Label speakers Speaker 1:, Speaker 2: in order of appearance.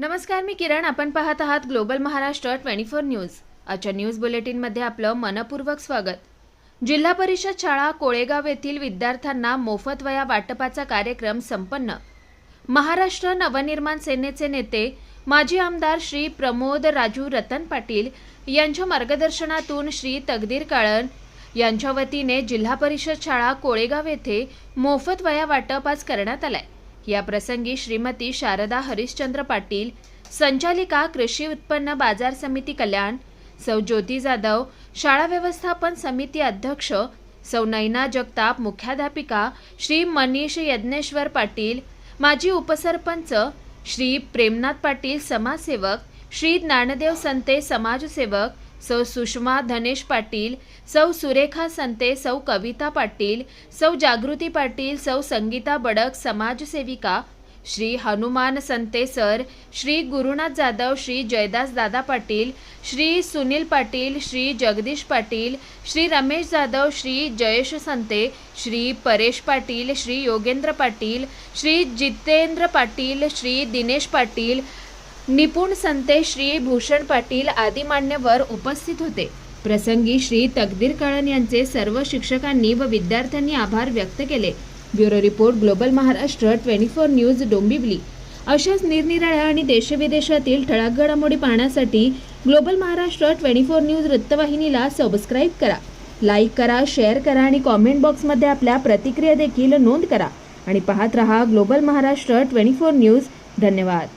Speaker 1: नमस्कार मी किरण. आपण पाहत आहात global Maharashtra twenty four news. आजच्या न्यूज बुलेटिनमध्ये आपलं मनपूर्वक स्वागत. जिल्हा परिषद शाळा कोळेगाव येथील विद्यार्थ्यांना मोफत वया वाटपाचा कार्यक्रम संपन्न. महाराष्ट्र नवनिर्माण सेनेचे नेते माजी आमदार श्री प्रमोद राजू रतन पाटील यांच्या मार्गदर्शनातून श्री तकदीर काळन यांच्या वतीने जिल्हा परिषद शाळा कोळेगाव येथे मोफत वया वाटप आज करण्यात आलाय. या प्रसंगी श्रीमती शारदा हरिश्चंद्र पाटील संचालिका कृषी उत्पन्न बाजार समिती कल्याण सौ ज्योती जाधव शाळा व्यवस्थापन समिती अध्यक्ष सौ नैना जगताप मुख्याध्यापिका श्री मनीष यज्ञेश्वर पाटील माजी उपसरपंच श्री प्रेमनाथ पाटील समाजसेवक श्री ज्ञानदेव संते समाजसेवक सौ सुषमा धनेश पाटील सौ सुरेखा संते सौ कविता पाटील सौ जागृती पाटील सौ संगीता बडक समाजसेविका श्री हनुमान संते सर श्री गुरुनाथ जाधव श्री जयदास दादा पाटील श्री सुनील पाटील श्री जगदीश पाटील श्री रमेश जाधव श्री जयेश संते श्री परेश पाटील श्री योगेंद्र पाटील श्री जितेंद्र पाटील श्री दिनेश पाटील निपुण संते श्री भूषण पाटील आदी मान्यवर उपस्थित होते. प्रसंगी श्री तकदीर काळन यांचे सर्व शिक्षकांनी व विद्यार्थ्यांनी आभार व्यक्त केले. Bureau report global Maharashtra twenty four news Dombivli. अशाच निरनिराळ्या आणि देशविदेशातील ठळक घडामोडी पाहण्यासाठी global Maharashtra twenty four news वृत्तवाहिनीला सबस्क्राईब करा. लाईक करा शेअर करा आणि कॉमेंट बॉक्समध्ये आपल्या प्रतिक्रिया देखील नोंद करा. आणि पाहत रहा global Maharashtra twenty four news. धन्यवाद.